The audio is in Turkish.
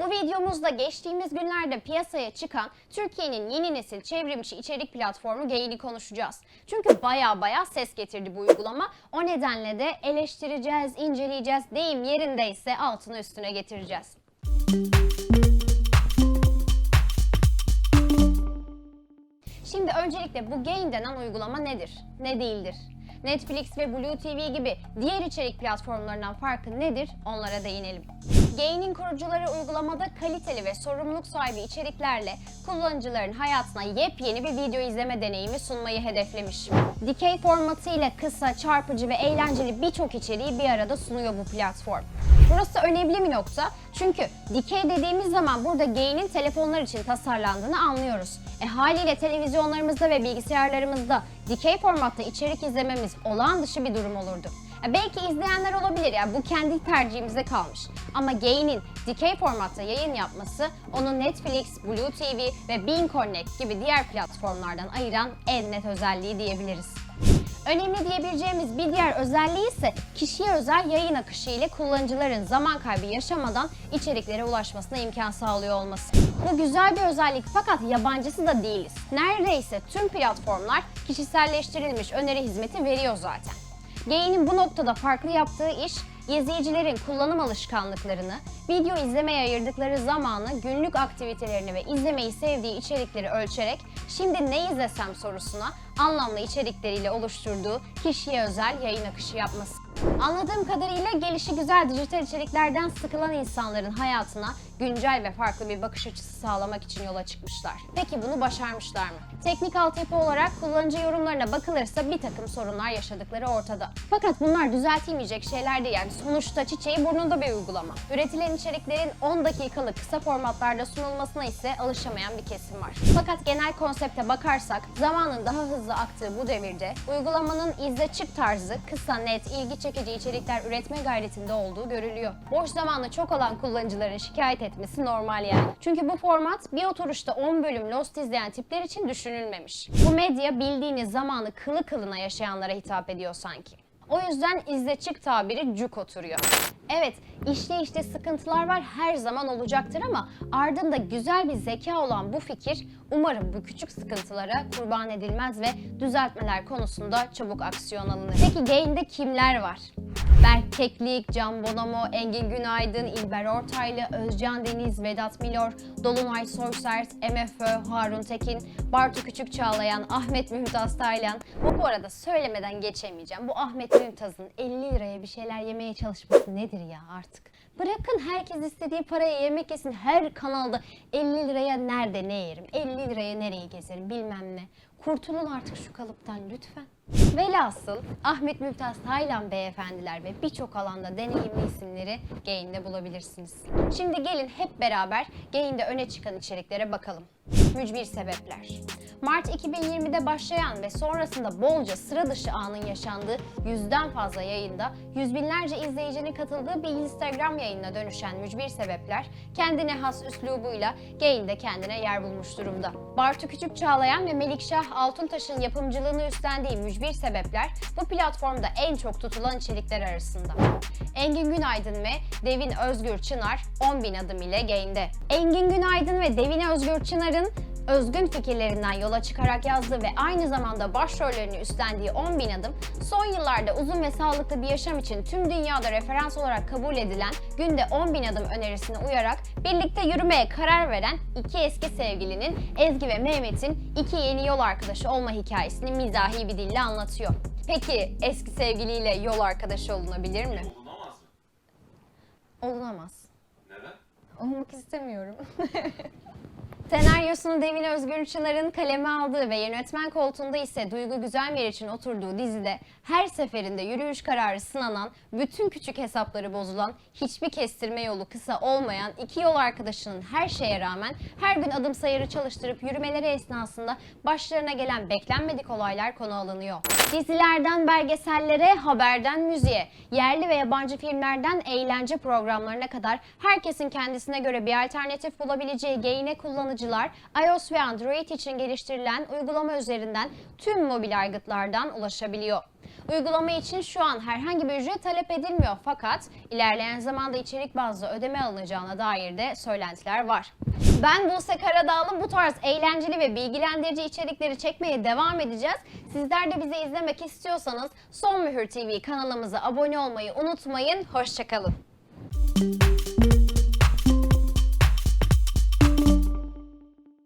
Bu videomuzda geçtiğimiz günlerde piyasaya çıkan Türkiye'nin yeni nesil çevrimiçi içerik platformu Gain'i konuşacağız. Çünkü baya baya ses getirdi bu uygulama. O nedenle de eleştireceğiz, inceleyeceğiz, deyim yerindeyse altını üstüne getireceğiz. Şimdi öncelikle bu Gain denen uygulama nedir? Ne değildir? Netflix ve Blue TV gibi diğer içerik platformlarından farkı nedir? Onlara değinelim. Gain'in kurucuları uygulamada kaliteli ve sorumluluk sahibi içeriklerle kullanıcıların hayatına yepyeni bir video izleme deneyimi sunmayı hedeflemiş. Dikey formatıyla kısa, çarpıcı ve eğlenceli birçok içeriği bir arada sunuyor bu platform. Burası önemli bir nokta çünkü dikey dediğimiz zaman burada Gain'in telefonlar için tasarlandığını anlıyoruz. E haliyle televizyonlarımızda ve bilgisayarlarımızda dikey formatta içerik izlememiz olağan dışı bir durum olurdu. E belki izleyenler olabilir yani bu kendi tercihimize kalmış. Ama Gain'in dikey formatta yayın yapması onu Netflix, Blue TV ve Bean Connect gibi diğer platformlardan ayıran en net özelliği diyebiliriz. Önemli diyebileceğimiz bir diğer özelliği ise kişiye özel yayın akışı ile kullanıcıların zaman kaybı yaşamadan içeriklere ulaşmasına imkan sağlıyor olması. Bu güzel bir özellik fakat yabancısı da değiliz. Neredeyse tüm platformlar kişiselleştirilmiş öneri hizmeti veriyor zaten. Gain'in bu noktada farklı yaptığı iş izleyicilerin kullanım alışkanlıklarını, video izlemeye ayırdıkları zamanı, günlük aktivitelerini ve izlemeyi sevdiği içerikleri ölçerek şimdi ne izlesem? sorusuna anlamlı içerikleriyle oluşturduğu kişiye özel yayın akışı yapması. Anladığım kadarıyla gelişi güzel dijital içeriklerden sıkılan insanların hayatına güncel ve farklı bir bakış açısı sağlamak için yola çıkmışlar. Peki bunu başarmışlar mı? Teknik altyapı olarak kullanıcı yorumlarına bakılırsa bir takım sorunlar yaşadıkları ortada. Fakat bunlar düzeltilmeyecek şeyler değil yani sonuçta çiçeği burnunda bir uygulama. Üretilen içeriklerin 10 dakikalık kısa formatlarda sunulmasına ise alışamayan bir kesim var. Fakat genel konsepte bakarsak zamanın daha hızlı aktığı bu devirde uygulamanın izle çık tarzı kısa, net, ilgi çekici içerikler üretme gayretinde olduğu görülüyor. Boş zamanı çok olan kullanıcıların şikayet etmesi normal yani. Çünkü bu format bir oturuşta 10 bölüm Lost izleyen tipler için düşünülmemiş. Bu medya bildiğiniz zamanı kılı kılına yaşayanlara hitap ediyor sanki. O yüzden izle çık tabiri cuk oturuyor. Evet, işte işte sıkıntılar var her zaman olacaktır ama ardında güzel bir zeka olan bu fikir umarım bu küçük sıkıntılara kurban edilmez ve düzeltmeler konusunda çabuk aksiyon alınır. Peki Gain'de kimler var? Berk Keklik, Can Bonomo, Engin Günaydın, İlber Ortaylı, Özcan Deniz, Vedat Milor, Dolunay Soysert, MFÖ, Harun Tekin, Bartu Küçük Çağlayan, Ahmet Mümtaz Taylan. Bu bu arada söylemeden geçemeyeceğim. Bu Ahmet Mümtaz'ın 50 liraya bir şeyler yemeye çalışması nedir ya artık? Bırakın herkes istediği paraya yemek yesin. Her kanalda 50 liraya nerede ne yerim, 50 liraya nereyi gezerim bilmem ne. Kurtulun artık şu kalıptan lütfen. Velhasıl Ahmet Mümtaz Taylan beyefendiler ve birçok alanda deneyimli isimleri Gain'de bulabilirsiniz. Şimdi gelin hep beraber Gain'de öne çıkan içeriklere bakalım. Mücbir sebepler. Mart 2020'de başlayan ve sonrasında bolca sıra dışı anın yaşandığı yüzden fazla yayında yüz binlerce izleyicinin katıldığı bir Instagram yayınına dönüşen mücbir sebepler kendine has üslubuyla Gain'de kendine yer bulmuş durumda. Bartu Küçük Çağlayan ve Melikşah Altuntaş'ın yapımcılığını üstlendiği mücbir sebepler bu platformda en çok tutulan içerikler arasında. Engin Günaydın ve Devin Özgür Çınar 10 bin adım ile Gain'de. Engin Günaydın ve Devin Özgür Çınar'ın özgün fikirlerinden yola çıkarak yazdığı ve aynı zamanda başrollerini üstlendiği 10 bin adım, son yıllarda uzun ve sağlıklı bir yaşam için tüm dünyada referans olarak kabul edilen günde 10 bin adım önerisine uyarak birlikte yürümeye karar veren iki eski sevgilinin Ezgi ve Mehmet'in iki yeni yol arkadaşı olma hikayesini mizahi bir dille anlatıyor. Peki eski sevgiliyle yol arkadaşı olunabilir mi? Olunamaz mı? Olunamaz. Neden? Olmak istemiyorum. Senaryosunu Devin Özgür Çınar'ın kaleme aldığı ve yönetmen koltuğunda ise Duygu Güzelmer için oturduğu dizide her seferinde yürüyüş kararı sınanan, bütün küçük hesapları bozulan, hiçbir kestirme yolu kısa olmayan iki yol arkadaşının her şeye rağmen her gün adım sayarı çalıştırıp yürümeleri esnasında başlarına gelen beklenmedik olaylar konu alınıyor. Dizilerden belgesellere, haberden müziğe, yerli ve yabancı filmlerden eğlence programlarına kadar herkesin kendisine göre bir alternatif bulabileceği Gain'e kullanıcılar iOS ve Android için geliştirilen uygulama üzerinden tüm mobil aygıtlardan ulaşabiliyor. Uygulama için şu an herhangi bir ücret talep edilmiyor fakat ilerleyen zamanda içerik bazlı ödeme alınacağına dair de söylentiler var. Ben Buse Karadağlı bu tarz eğlenceli ve bilgilendirici içerikleri çekmeye devam edeceğiz. Sizler de bizi izlemek istiyorsanız Son Mühür TV kanalımıza abone olmayı unutmayın. Hoşçakalın.